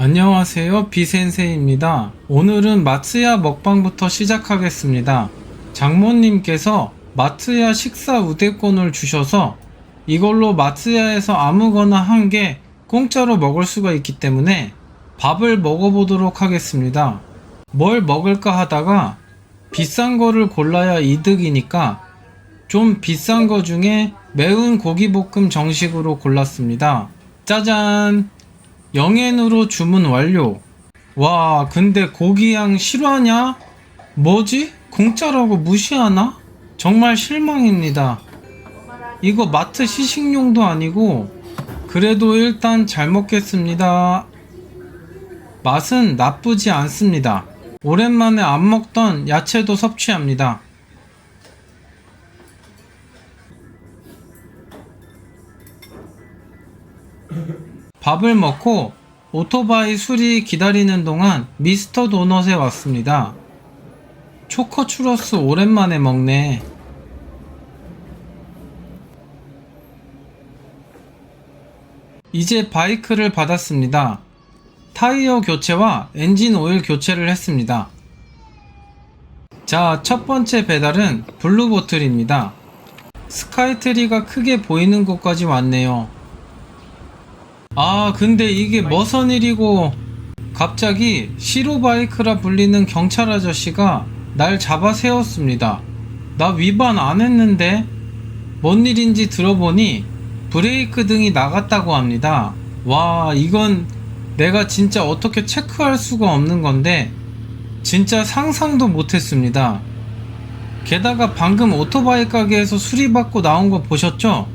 안녕하세요 비센세입니다. 오늘은 마츠야 먹방부터 시작하겠습니다. 장모님께서 마츠야 식사 우대권을 주셔서 이걸로 마츠야에서 아무거나 한개 공짜로 먹을 수가 있기 때문에 밥을 먹어보도록 하겠습니다. 뭘 먹을까 하다가 비싼 거를 골라야 이득이니까 좀 비싼 거 중에 매운 고기볶음 정식으로 골랐습니다. 짜잔! 영엔으로 주문 완료. 와, 근데 고기양 실화냐? 뭐지? 공짜라고 무시하나? 정말 실망입니다. 이거 마트 시식용도 아니고, 그래도 일단 잘 먹겠습니다. 맛은 나쁘지 않습니다. 오랜만에 안 먹던 야채도 섭취합니다. 밥을 먹고 오토바이 수리 기다리는 동안 미스터 도넛에 왔습니다. 초코 추러스 오랜만에 먹네. 이제 바이크를 받았습니다. 타이어 교체와 엔진 오일 교체를 했습니다. 자, 첫 번째 배달은 블루보틀입니다. 스카이트리가 크게 보이는 곳까지 왔네요. 아, 근데 이게 머선 일이고 갑자기 시로바이크라 불리는 경찰 아저씨가 날 잡아 세웠습니다. 나 위반 안 했는데 뭔 일인지 들어보니 브레이크 등이 나갔다고 합니다. 와, 이건 내가 진짜 어떻게 체크할 수가 없는 건데 진짜 상상도 못했습니다. 게다가 방금 오토바이 가게에서 수리받고 나온 거 보셨죠?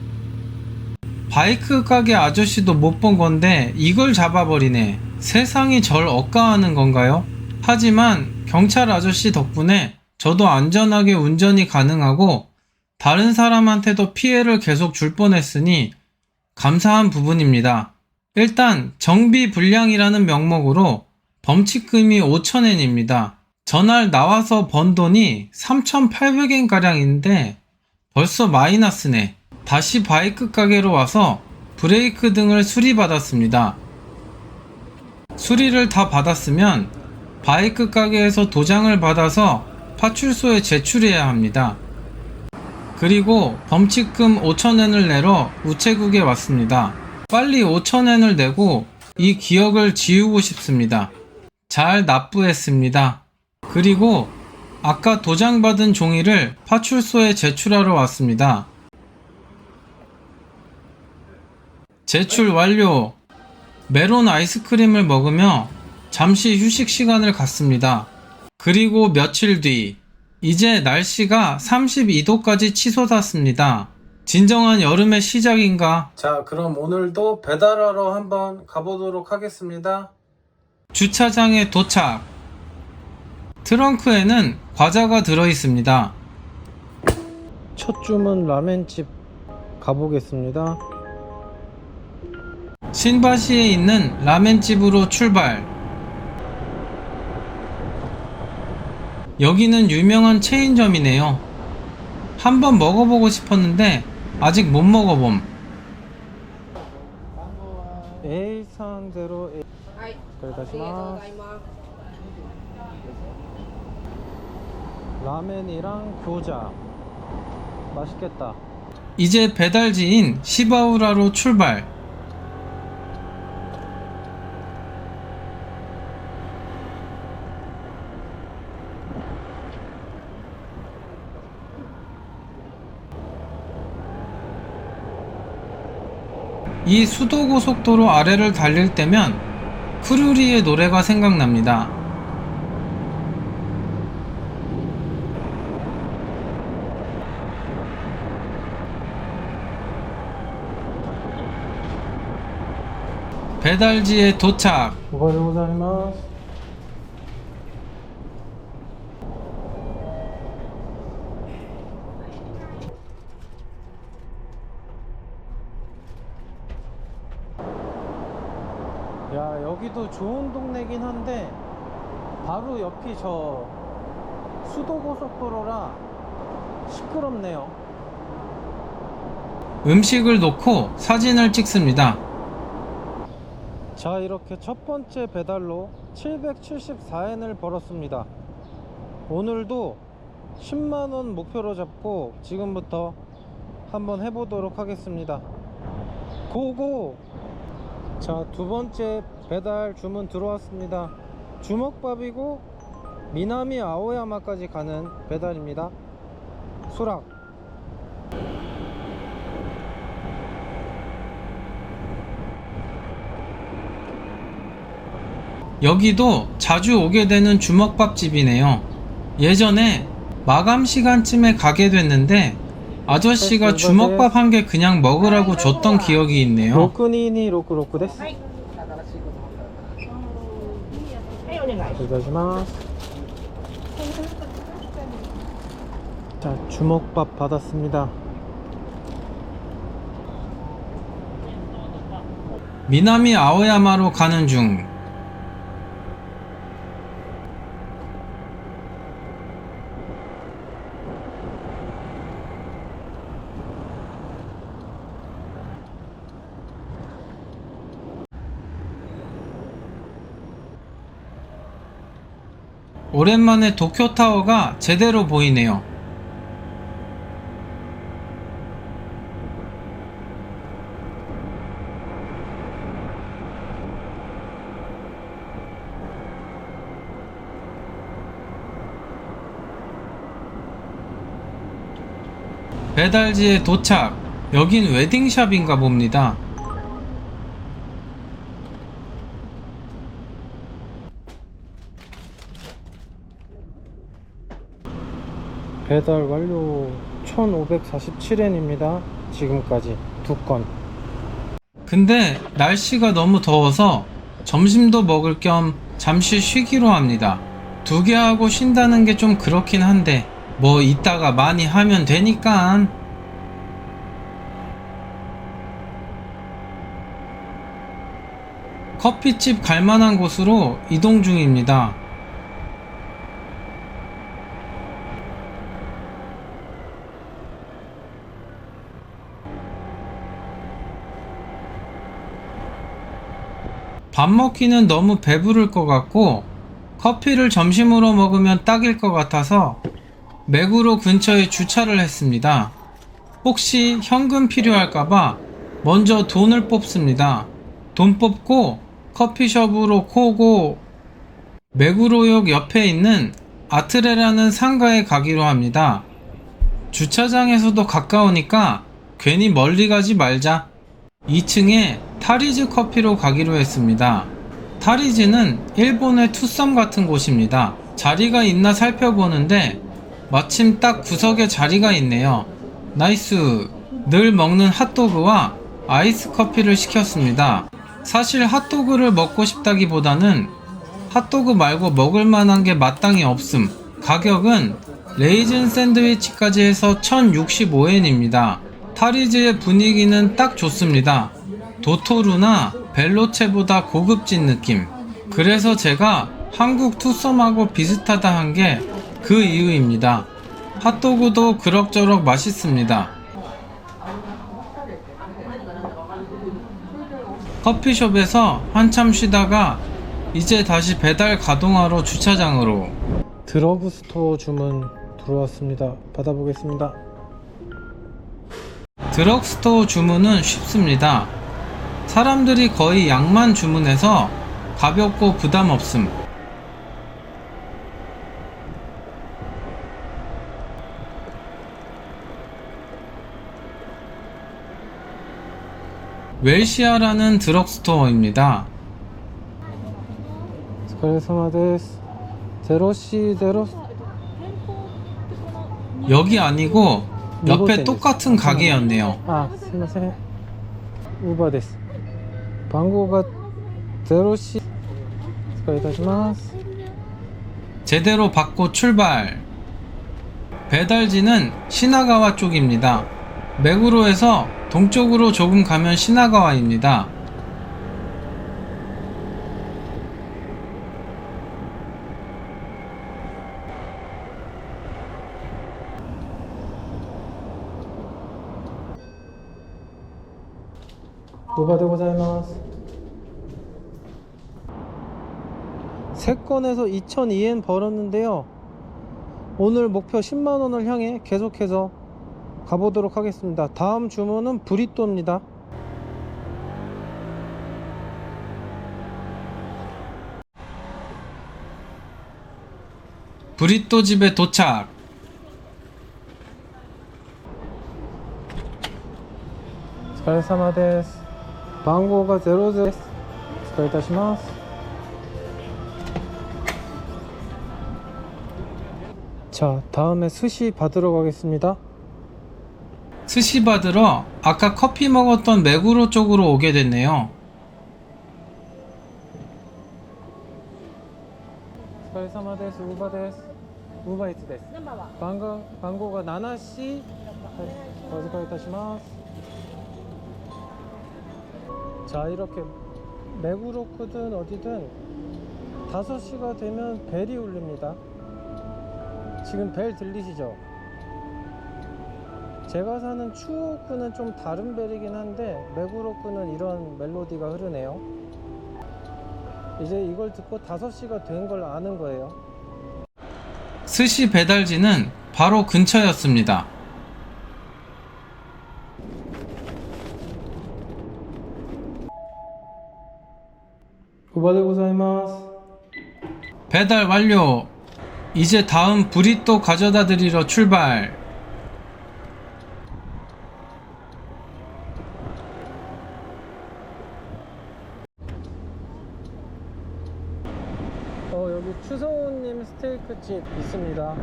바이크 가게 아저씨도 못 본 건데 이걸 잡아버리네. 세상이 절 억까하는 건가요? 하지만 경찰 아저씨 덕분에 저도 안전하게 운전이 가능하고 다른 사람한테도 피해를 계속 줄 뻔했으니 감사한 부분입니다. 일단 정비 불량이라는 명목으로 범칙금이 5천엔입니다. 전날 나와서 번 돈이 3,800엔 가량인데 벌써 마이너스네. 다시 바이크 가게로 와서 브레이크 등을 수리받았습니다. 수리를 다 받았으면 바이크 가게에서 도장을 받아서 파출소에 제출해야 합니다. 그리고 범칙금 5천엔을 내러 우체국에 왔습니다. 빨리 5천엔을 내고 이 기억을 지우고 싶습니다. 잘 납부했습니다. 그리고 아까 도장 받은 종이를 파출소에 제출하러 왔습니다. 제출 완료. 메론 아이스크림을 먹으며 잠시 휴식 시간을 갖습니다. 그리고 며칠 뒤, 이제 날씨가 32도까지 치솟았습니다. 진정한 여름의 시작인가? 자, 그럼 오늘도 배달하러 한번 가보도록 하겠습니다. 주차장에 도착. 트렁크에는 과자가 들어 있습니다. 첫 주문 라멘집 가보겠습니다. 신바시에 있는 라멘집으로 출발. 여기는 유명한 체인점이네요. 한번 먹어보고 싶었는데 아직 못 먹어봄. 네, 라멘이랑 교자. 맛있겠다. 이제 배달지인 시바우라로 출발. 이 수도고속도로 아래를 달릴 때면 크루리의 노래가 생각납니다. 배달지에 도착. 고생하셨습니다. 야 여기도 좋은 동네긴 한데 바로 옆이 저 수도고속도로라 시끄럽네요. 음식을 놓고 사진을 찍습니다. 자 이렇게 첫 번째 배달로 774엔을 벌었습니다 오늘도 10만원 목표로 잡고 지금부터 한번 해보도록 하겠습니다 고고 자 두 번째 배달 주문 들어왔습니다. 주먹밥이고 미나미 아오야마까지 가는 배달입니다. 수락. 여기도 자주 오게 되는 주먹밥집이네요. 예전에 마감 시간쯤에 가게 됐는데 아저씨가 주먹밥 한 개 그냥 먹으라고 줬던 기억이 있네요. 로크니니 로크로크 데스. はい。新しいことはい、お願いし いただきます。자, 주먹밥 받았습니다. 미나미 아오야마로 가는 중. 오랜만에 도쿄타워가 제대로 보이네요. 배달지에 도착. 여긴 웨딩샵인가 봅니다. 배달 완료 1547엔입니다. 지금까지 두 건. 근데 날씨가 너무 더워서 점심도 먹을 겸 잠시 쉬기로 합니다. 두 개 하고 쉰다는 게 좀 그렇긴 한데 뭐 이따가 많이 하면 되니까 커피집 갈 만한 곳으로 이동 중입니다. 밥 먹기는 너무 배부를 것 같고 커피를 점심으로 먹으면 딱일 것 같아서 맥으로 근처에 주차를 했습니다. 혹시 현금 필요할까봐 먼저 돈을 뽑습니다. 돈 뽑고 커피숍으로 코고 맥으로역 옆에 있는 아트레라는 상가에 가기로 합니다. 주차장에서도 가까우니까 괜히 멀리 가지 말자. 2층에 타리즈 커피로 가기로 했습니다. 타리즈는 일본의 투썸 같은 곳입니다. 자리가 있나 살펴보는데 마침 딱 구석에 자리가 있네요. 나이스. 늘 먹는 핫도그와 아이스 커피를 시켰습니다. 사실 핫도그를 먹고 싶다기보다는 핫도그 말고 먹을 만한 게 마땅히 없음. 가격은 레이즌 샌드위치까지 해서 1065엔입니다. 타리즈의 분위기는 딱 좋습니다. 도토루나 벨로체보다 고급진 느낌. 그래서 제가 한국 투썸하고 비슷하다 한 게 그 이유입니다. 핫도그도 그럭저럭 맛있습니다. 커피숍에서 한참 쉬다가 이제 다시 배달 가동하러 주차장으로 드러그스토어 주문 들어왔습니다. 받아보겠습니다. 드럭스토어 주문은 쉽습니다. 사람들이 거의 약만 주문해서 가볍고 부담 없음. 웰시아라는 드럭스토어입니다. 여기 아니고 옆에 똑같은 가게였네요. あ、すいません。ウーバーです。番号がゼロシお疲れいたします。 제대로 받고 출발. 배달지는 시나가와 쪽입니다. 맥으로에서 동쪽으로 조금 가면 시나가와입니다. 부바 되 고자이마스. 세건에서 2002엔 벌었는데요. 오늘 목표 10만원을 향해 계속해서 가보도록 하겠습니다. 다음 주문은 브리또입니다. 브리또 집에 도착. 잘사마 데스. 番号が0です失礼いたします자 다음에 스시 받으러 가겠습니다. 스시 받으러 아까 커피 먹었던 메구로 쪽으로 오게 됐네요. 스파이사마데스 우바데스 우바이츠 데스 방금 광고가 나나씨. 네, お預かりいたします 자 이렇게 메구로크든 어디든 5시가 되면 벨이 울립니다 지금 벨 들리시죠? 제가 사는 추오크는 좀 다른 벨이긴 한데 메구로크는 이런 멜로디가 흐르네요 이제 이걸 듣고 5시가 된 걸 아는 거예요 스시 배달지는 바로 근처였습니다. 우바데 고자이마스 배달 완료. 이제 다음 브리또 가져다 드리러 출발. 어 여기 추성훈님 스테이크 집 있습니다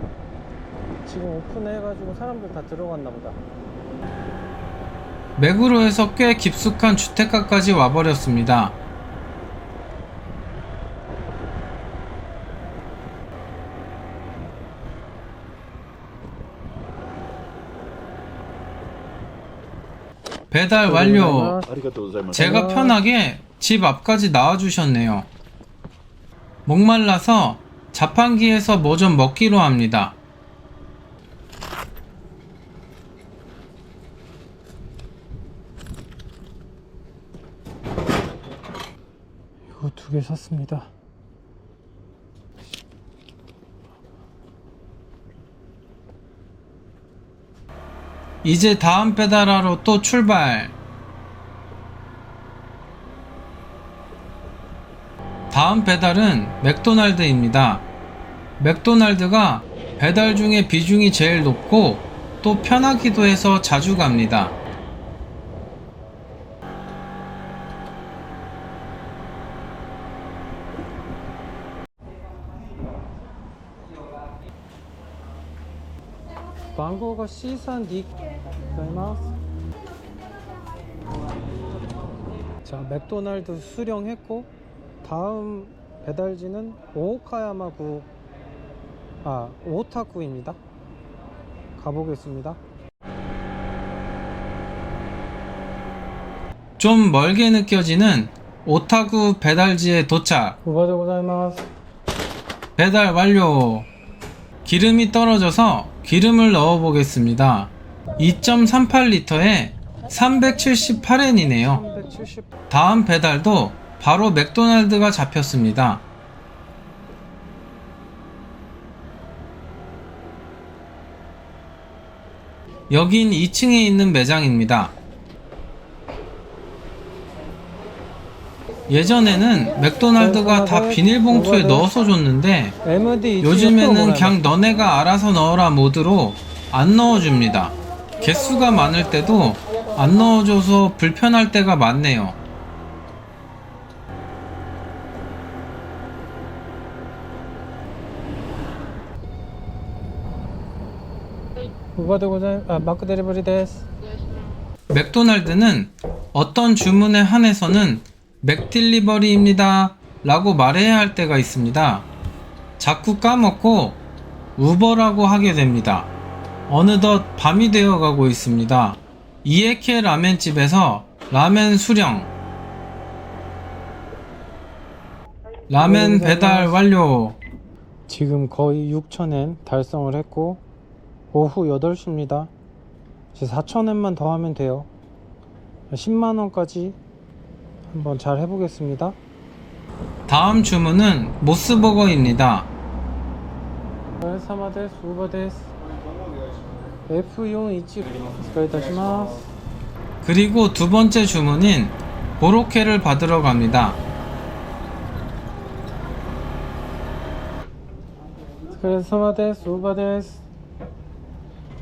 지금 오픈해가지고 사람들 다 들어갔나 보다 맥으로에서 꽤 깊숙한 주택가까지 와버렸습니다. 배달 완료. 제가 편하게 집 앞까지 나와주셨네요. 목말라서 자판기에서 뭐 좀 먹기로 합니다. 이거 두 개 샀습니다. 이제 다음 배달하러 또 출발. 다음 배달은 맥도날드입니다. 맥도날드가 배달 중에 비중이 제일 높고 또 편하기도 해서 자주 갑니다. 망고가 C산 닉고 자 맥도날드 수령했고 다음 배달지는 오카야마구 아 오타쿠입니다 가보겠습니다 좀 멀게 느껴지는 오타구 배달지에 도착. 배달 완료. 기름이 떨어져서 기름을 넣어 보겠습니다. 2.38리터에 378엔이네요. 370 다음 배달도 바로 맥도날드가 잡혔습니다. 여긴 2층에 있는 매장입니다. 예전에는 맥도날드가 다 비닐봉투에 넣어서 줬는데 요즘에는 그냥 너네가 알아서 넣어라 모드로 안 넣어줍니다. 개수가 많을 때도 안 넣어줘서 불편할 때가 많네요. 아 마크 데리버리 데스 맥도날드는 어떤 주문에 한해서는 맥딜리버리입니다 라고 말해야 할 때가 있습니다. 자꾸 까먹고 우버라고 하게 됩니다. 어느덧 밤이 되어 가고 있습니다. 이에케 라멘집에서 라멘 수령. 라멘 배달 완료. 지금 거의 6,000엔 달성을 했고 오후 8시입니다. 이제 4,000엔만 더 하면 돼요. 10만원까지 한번 잘 해보겠습니다. 다음 주문은 모스버거입니다. 네, 사마데스 우바데스. F41 스카이다시마스. 그리고 두 번째 주문인 보로케를 받으러 갑니다. 스카이다시마데스 우바데스.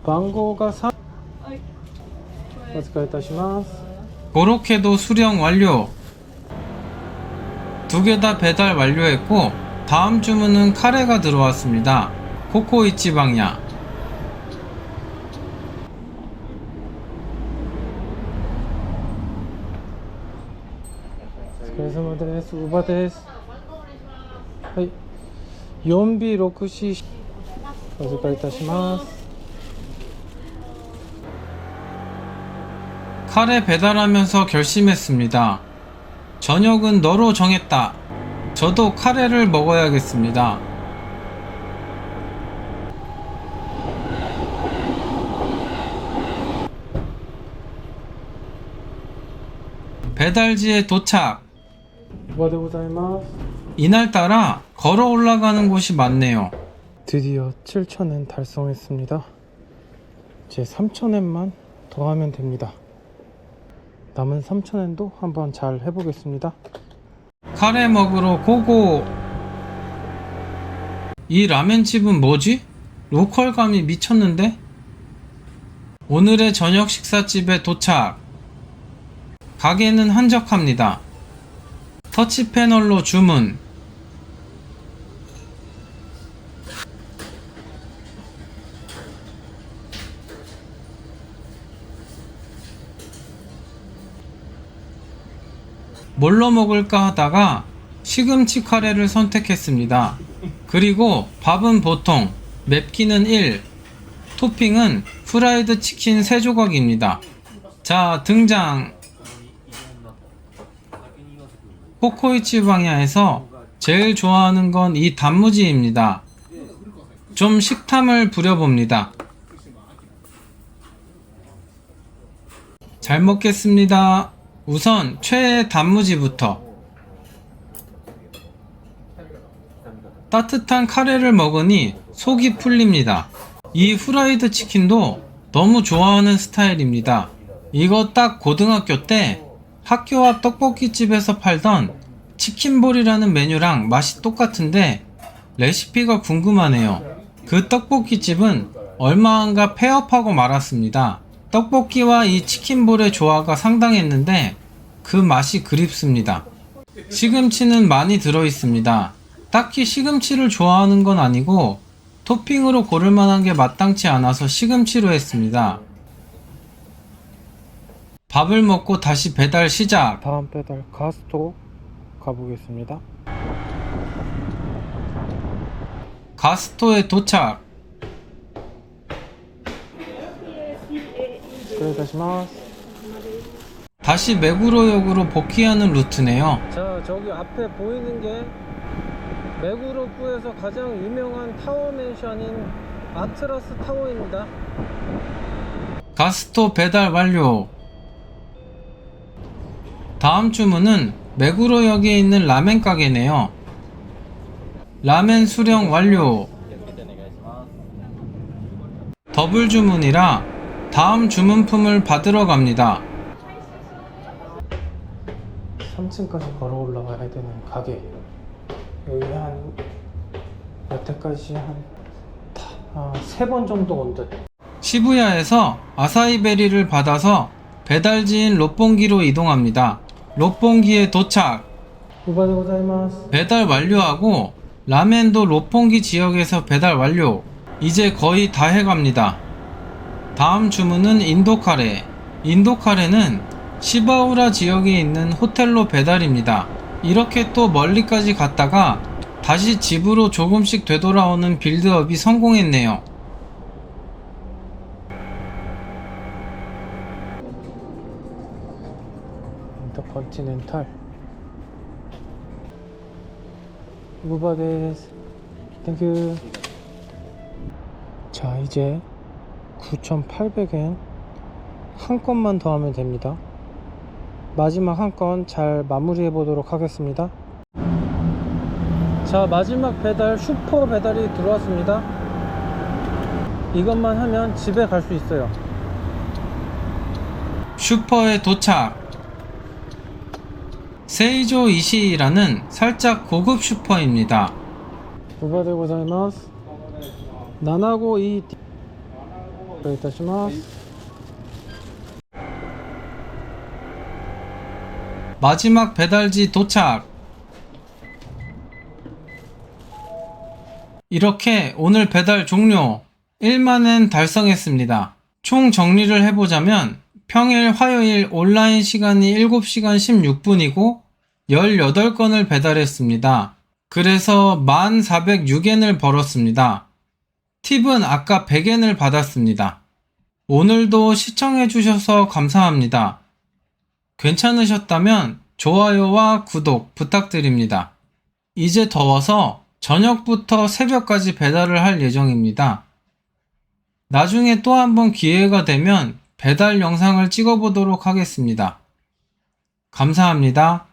방고가 3 스카이다시마스. 보로케도 수령 완료. 두 개 다 배달 완료했고 다음 주문은 카레가 들어왔습니다. 코코이치 방야. です。ウーバーです。はい。4B6C お預かりいたします。 카레 배달하면서 결심했습니다. 저녁은 너로 정했다. 저도 카레를 먹어야겠습니다. 배달지에 도착. 이날따라 걸어 올라가는 곳이 많네요. 드디어 7,000엔 달성했습니다. 이제 3,000엔만 더 하면 됩니다. 남은 3,000엔도 한번 잘 해보겠습니다. 카레 먹으러 고고. 이 라멘집은 뭐지? 로컬감이 미쳤는데? 오늘의 저녁 식사집에 도착. 가게는 한적합니다. 터치 패널로 주문. 뭘로 먹을까 하다가 시금치 카레를 선택했습니다. 그리고 밥은 보통, 맵기는 1, 토핑은 프라이드 치킨 3조각입니다. 자, 등장! 코코이치 방야에서 제일 좋아하는 건 이 단무지입니다. 좀 식탐을 부려봅니다. 잘 먹겠습니다. 우선 최애 단무지부터. 따뜻한 카레를 먹으니 속이 풀립니다. 이 후라이드 치킨도 너무 좋아하는 스타일입니다. 이거 딱 고등학교 때 학교 앞 떡볶이집에서 팔던 치킨볼이라는 메뉴랑 맛이 똑같은데 레시피가 궁금하네요. 그 떡볶이집은 얼마 안가 폐업하고 말았습니다. 떡볶이와 이 치킨볼의 조화가 상당했는데 그 맛이 그립습니다. 시금치는 많이 들어 있습니다. 딱히 시금치를 좋아하는 건 아니고 토핑으로 고를 만한 게 마땅치 않아서 시금치로 했습니다. 밥을 먹고 다시 배달 시작. 다음 배달 가스토 가보겠습니다. 가스토에 도착. 失礼いたします. 다시 메구로역으로 복귀하는 루트네요. 자, 저기 앞에 보이는 게 메구로쿠에서 가장 유명한 타워 맨션인 아트라스 타워입니다. 가스토 배달 완료. 다음 주문은 메구로역에 있는 라멘 가게네요. 라멘 수령 완료. 더블 주문이라 다음 주문품을 받으러 갑니다. 3층까지 걸어 올라가야 되는 가게. 여기 한 여태까지 한세번 정도 온 듯. 시부야에서 아사이베리를 받아서 배달지인 롯봉기로 이동합니다. 롯봉기에 도착. 배달 완료하고 라멘도 롯봉기 지역에서 배달 완료. 이제 거의 다 해갑니다. 다음 주문은 인도 카레. 인도 카레는 시바우라 지역에 있는 호텔로 배달입니다. 이렇게 또 멀리까지 갔다가 다시 집으로 조금씩 되돌아오는 빌드업이 성공했네요. 컨티넨탈. 우바 데스. 땡큐. 자, 이제 9,800엔 한 건만 더 하면 됩니다. 마지막 한 건 잘 마무리해 보도록 하겠습니다. 자 마지막 배달 슈퍼 배달이 들어왔습니다 이것만 하면 집에 갈 수 있어요 슈퍼에 도착. 세이조 이시라는 살짝 고급 슈퍼입니다. 마지막 배달지 도착! 이렇게 오늘 배달 종료! 1만엔 달성했습니다. 총 정리를 해보자면 평일 화요일 온라인 시간이 7시간 16분이고 18건을 배달했습니다. 그래서 1406엔을 벌었습니다. 팁은 아까 100엔을 받았습니다. 오늘도 시청해주셔서 감사합니다. 괜찮으셨다면 좋아요와 구독 부탁드립니다. 이제 더워서 저녁부터 새벽까지 배달을 할 예정입니다. 나중에 또 한번 기회가 되면 배달 영상을 찍어 보도록 하겠습니다. 감사합니다.